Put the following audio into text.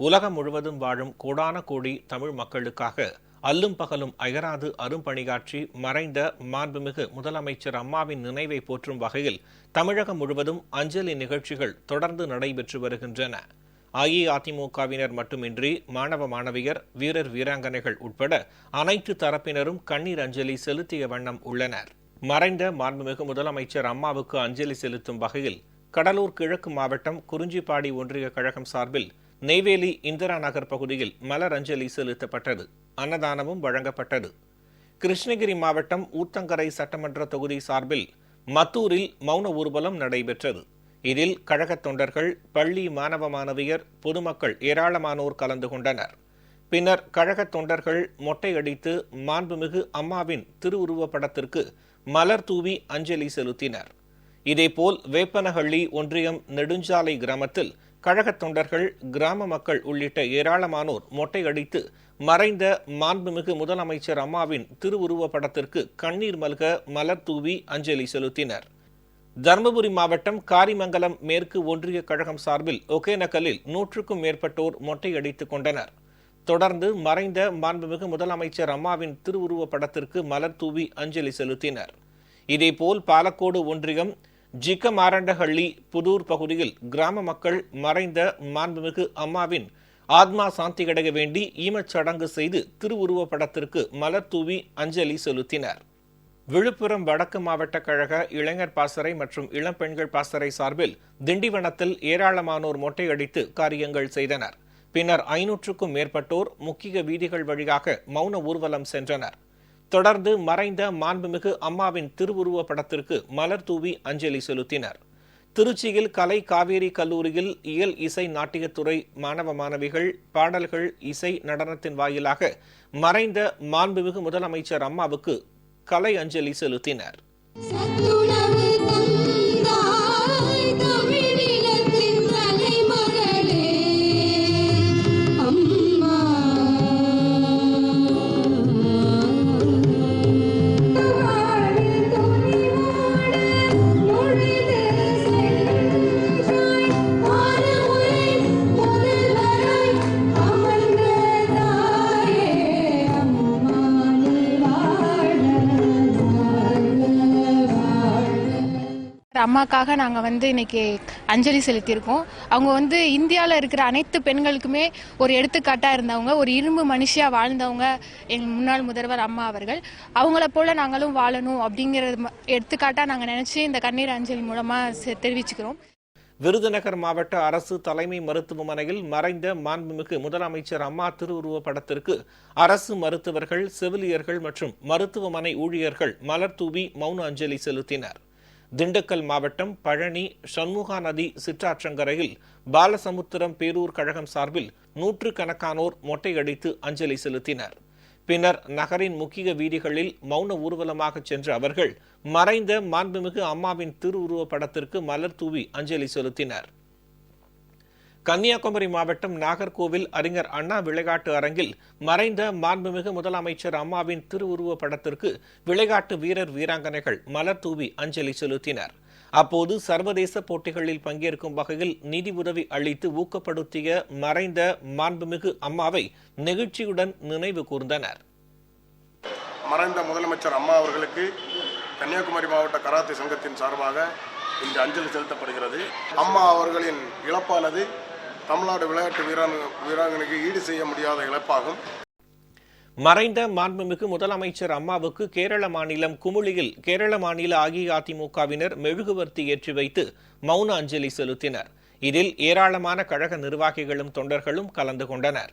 உலகம் முழுவதும் வாழும் கோடான கோடி தமிழ் மக்களுக்காக அல்லும் பகலும் அயராது அரும்பணியாற்றி மறைந்த மாண்புமிகு முதலமைச்சர் அம்மாவின் நினைவை போற்றும் வகையில் தமிழகம் முழுவதும் அஞ்சலி நிகழ்ச்சிகள் தொடர்ந்து நடைபெற்று வருகின்றன. அஇஅதிமுகவினர் மட்டுமின்றி மாணவ மாணவியர் வீரர் வீராங்கனைகள் உட்பட அனைத்து தரப்பினரும் கண்ணீர் அஞ்சலி செலுத்திய வண்ணம் உள்ளனர். மறைந்த மாண்புமிகு முதலமைச்சர் அம்மாவுக்கு அஞ்சலி செலுத்தும் வகையில் கடலூர் கிழக்கு மாவட்டம் குறிஞ்சிப்பாடி ஒன்றிய கழகம் சார்பில் நெய்வேலி இந்திரா நகர் பகுதியில் மலர் அஞ்சலி செலுத்தப்பட்டது. அன்னதானமும் வழங்கப்பட்டது. கிருஷ்ணகிரி மாவட்டம் ஊத்தங்கரை சட்டமன்ற தொகுதி சார்பில் மத்தூரில் மௌன ஊர்வலம் நடைபெற்றது. இதில் கழகத் தொண்டர்கள் பள்ளி மாணவ மாணவியர் பொதுமக்கள் ஏராளமானோர் கலந்து கொண்டனர். பின்னர் கழகத் தொண்டர்கள் மொட்டையடித்து மாண்புமிகு அம்மாவின் திருவுருவப் படத்திற்கு மலர் தூவி அஞ்சலி செலுத்தினர். இதேபோல் வேப்பனஹள்ளி ஒன்றியம் நெடுஞ்சாலை கிராமத்தில் கழகத் தொண்டர்கள் கிராம மக்கள் உள்ளிட்ட ஏராளமானோர் மொட்டையடித்து மறைந்த மாண்புமிகு முதலமைச்சர் அம்மாவின் திருவுருவப் படத்திற்கு கண்ணீர் மல்க மலர் தூவி அஞ்சலி செலுத்தினர். தருமபுரி மாவட்டம் காரிமங்கலம் மேற்கு ஒன்றிய கழகம் சார்பில் ஒகேனக்கலில் நூற்றுக்கும் மேற்பட்டோர் மொட்டையடித்துக் கொண்டனர். தொடர்ந்து மறைந்த மாண்புமிகு முதலமைச்சர் அம்மாவின் திருவுருவப் படத்திற்கு மலர் தூவி அஞ்சலி செலுத்தினர். இதேபோல் பாலக்கோடு ஒன்றியம் ஜிக்கமாரண்டஹள்ளி புதூர் பகுதியில் கிராம மக்கள் மறைந்த மாண்புமிகு அம்மாவின் ஆத்மா சாந்தி கிடைக்க வேண்டி ஈமச் சடங்கு செய்து திருவுருவ படத்திற்கு மலர் தூவி அஞ்சலி செலுத்தினர். விழுப்புரம் வடக்கு மாவட்ட கழக இளைஞர் பாசறை மற்றும் இளம்பெண்கள் பாசறை சார்பில் திண்டிவனத்தில் ஏராளமானோர் மொட்டையடித்து காரியங்கள் செய்தனர். பின்னர் ஐநூற்றுக்கும் மேற்பட்டோர் முக்கிய வீதிகள் வழியாக மௌன ஊர்வலம் சென்றனர். தொடர்ந்து மறைந்த மாண்புமிகு அம்மாவின் திருவுருவ படத்திற்கு மலர் தூவி அஞ்சலி செலுத்தினர். திருச்சியில் கலை காவேரி கல்லூரியில் இயல் இசை நாட்டியத்துறை மாணவ மாணவிகள் பாடல்கள் இசை நடனத்தின் வாயிலாக மறைந்த மாண்புமிகு முதலமைச்சர் அம்மாவுக்கு கலை அஞ்சலி செலுத்தினர். அம்மாக்காக நாங்கள் வந்து இன்னைக்கு அஞ்சலி செலுத்தியிருக்கோம். அவங்க வந்து இந்தியாவில் இருக்கிற அனைத்து பெண்களுக்குமே ஒரு எடுத்துக்காட்டாக இருந்தவங்க ஒரு இரும்பு மனுஷியாக வாழ்ந்தவங்க எங்கள் முன்னாள் முதல்வர் அம்மா அவர்கள். அவங்கள போல நாங்களும் வாழணும் அப்படிங்கிறது ம- எடுத்துக்காட்டாக நாங்கள் நினச்சி இந்த கண்ணீர் அஞ்சலி மூலமாக தெரிவிச்சுக்கிறோம். விருதுநகர் மாவட்ட அரசு தலைமை மருத்துவமனையில் மறைந்த மாண்புமிகு முதலமைச்சர் அம்மா திருவுருவ படத்திற்கு அரசு மருத்துவர்கள் செவிலியர்கள் மற்றும் மருத்துவமனை ஊழியர்கள் மலர் தூவி மௌன அஞ்சலி செலுத்தினர். திண்டுக்கல் மாவட்டம் பழனி சண்முகா நதி சிற்றாற்றங்கரையில் பாலசமுத்திரம் பேரூர் கழகம் சார்பில் நூற்று கணக்கானோர் மொட்டையடித்து அஞ்சலி செலுத்தினர். பின்னர் நகரின் முக்கிய வீதிகளில் மௌன ஊர்வலமாக சென்ற அவர்கள் மறைந்த மாண்புமிகு அம்மாவின் திருவுருவப் படத்திற்கு மலர் தூவி அஞ்சலி செலுத்தினர். கன்னியாகுமரி மாவட்டம் நாகர்கோவில் அறிஞர் அண்ணா விளையாட்டு அரங்கில் மறைந்த மாண்புமிகு முதலமைச்சர் அம்மாவின் திருவுருவப் படத்திற்கு விளையாட்டு வீரர் வீராங்கனைகள் மலர் தூவி அஞ்சலி செலுத்தினர். அப்போது சர்வதேச போட்டிகளில் பங்கேற்கும் வகையில் நிதி உதவி அளித்து ஊக்கப்படுத்திய மறைந்த மாண்புமிகு அம்மாவை நெகிழ்ச்சியுடன் நினைவு கூர்ந்தனர். மறைந்த முதலமைச்சர் அம்மா அவர்களுக்கு கன்னியாகுமரி மாவட்ட கராத்தே சங்கத்தின் சார்பாக இன்று அஞ்சலி செலுத்தப்படுகிறது. அம்மா அவர்களின் இழப்பானது தமிழ்நாடு விளையாட்டு வீராங்க வீராங்கனைக்கு ஈடு செய்ய முடியாத இழப்பாகும். மறைந்த மாண்புமிகு முதலமைச்சர் அம்மாவுக்கு கேரள மாநிலம் குமுளியில் கேரள மாநில அஇஅதிமுகவினர் மெழுகுவர்த்தி ஏற்றி வைத்து மௌன அஞ்சலி செலுத்தினர். இதில் ஏராளமான கழக நிர்வாகிகளும் தொண்டர்களும் கலந்து கொண்டனர்.